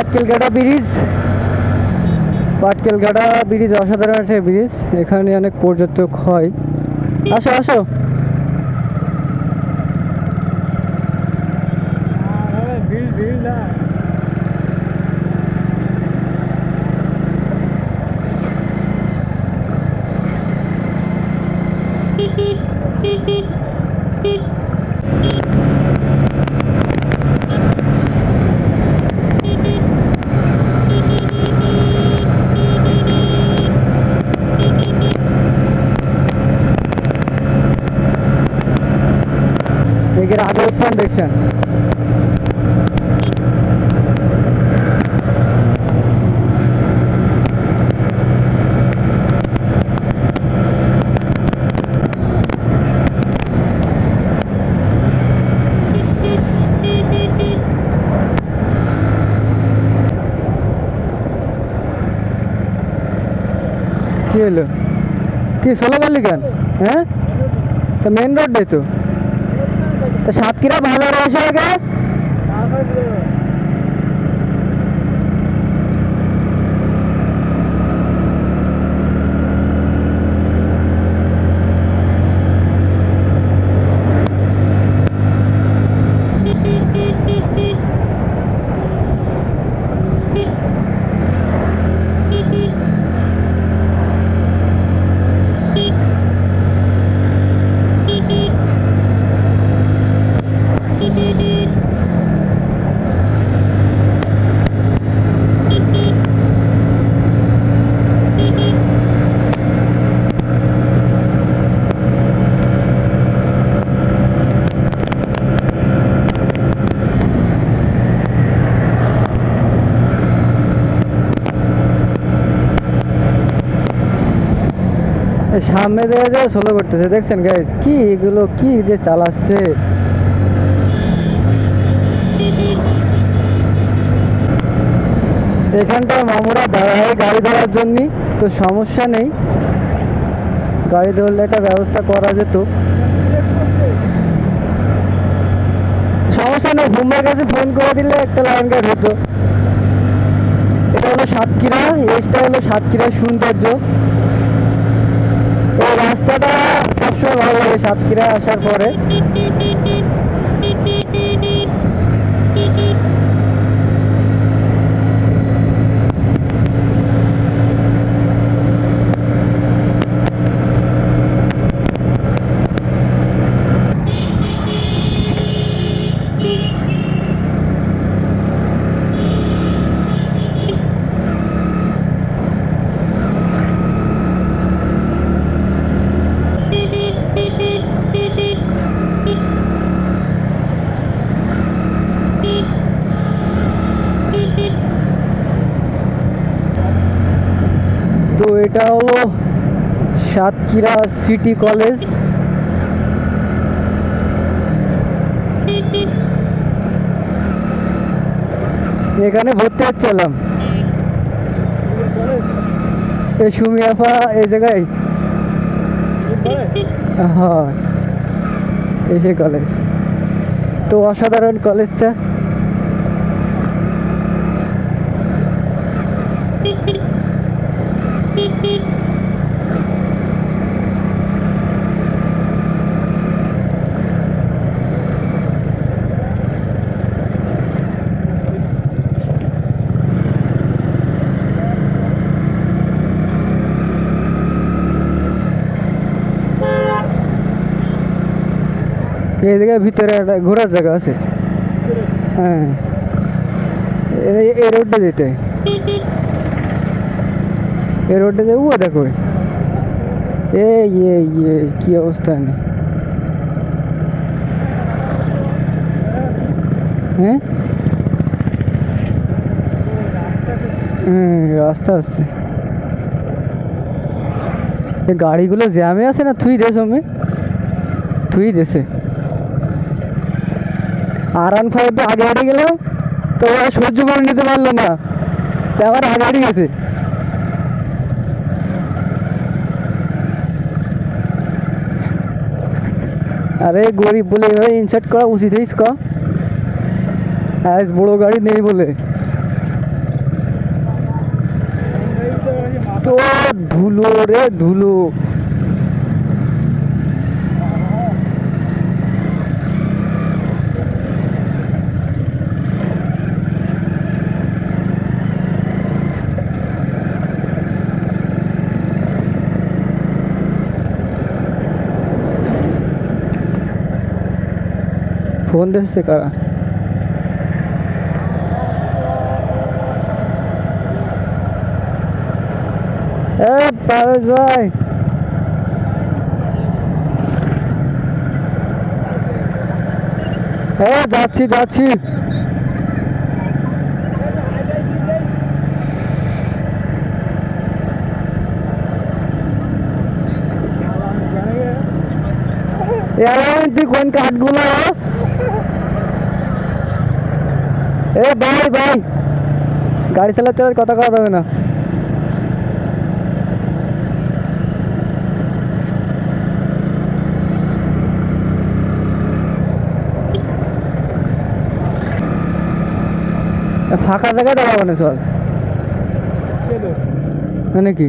Patkelghata bridge. Patkelghata bridge অসাধারণ একটা bridge. এখানে অনেক পর্যটক হয়। আসো আসো এগের আগে উত্থান দেখছেন কি হলো কি, ষোলো মল্লিকান কেন? হ্যাঁ? তো মেন রোড তো। তো সাতক্ষীরা ভালো রয়েছে আগে? সামনে দিয়ে যে সোলো করতেছে দেখছেন গাইস কি এগুলো, কি যে চালাচ্ছে? এখানটা মামুরা দাঁড়ায়, গাড়ি ধরার জন্য। তো সমস্যা নেই। গাড়ি ধরলে একটা ব্যবস্থা করা যেত। সমস্যা নেই বুম্বার কাছে ফোন করে দিলে একটা লাইন গার্ড হতো। এটা হলো সাতক্ষীরা এইটা হলো সাতক্ষীরার সৌন্দর্য। এই রাস্তাটা সবসময় ভালো লাগে সাতক্ষীরা আসার পরে তো এটা হলো সাতক্ষীরা সিটি কলেজ। এখানে ভর্তি হচ্ছিলাম। এই সুমি আপা এই জায়গায়? হ্যাঁ এসে কলেজ। তো অসাধারণ কলেজটা। জায়গায় ভিতরে একটা ঘোরার জায়গা আছে। হ্যাঁ। এই রোডটা যেতে। এই রোডটা যাব দেখো। এই ইয়ে ইয়ে কি অবস্থা নেই হ্যাঁ? হ্যাঁ রাস্তা আছে। গাড়িগুলো জ্যামে আছে না থুই দেশ আমি থুই দেশে আরান আন তো আগে হেঁটে গেলাম তো ওরা সহ্য করে নিতে পারল না। তো আবার আগে হেঁটে গেছে। আরে গরিব বলে এভাবে ইনসার্ট করা উচিত হয়েছ ক? আজ বড় গাড়ি নেই বলে। তো ধুলো রে ধুলো। ফোন দিচ্ছে কারা পারস ভাই। হ্যাঁ যাচ্ছি যাচ্ছি। তুই কোন কাঠগুলো? এ ভাই ভাই। গাড়ি চালাতে কথা কওয়া যাবে না। ফাঁকা জায়গায় দাঁড়াবো না চল মানে কি?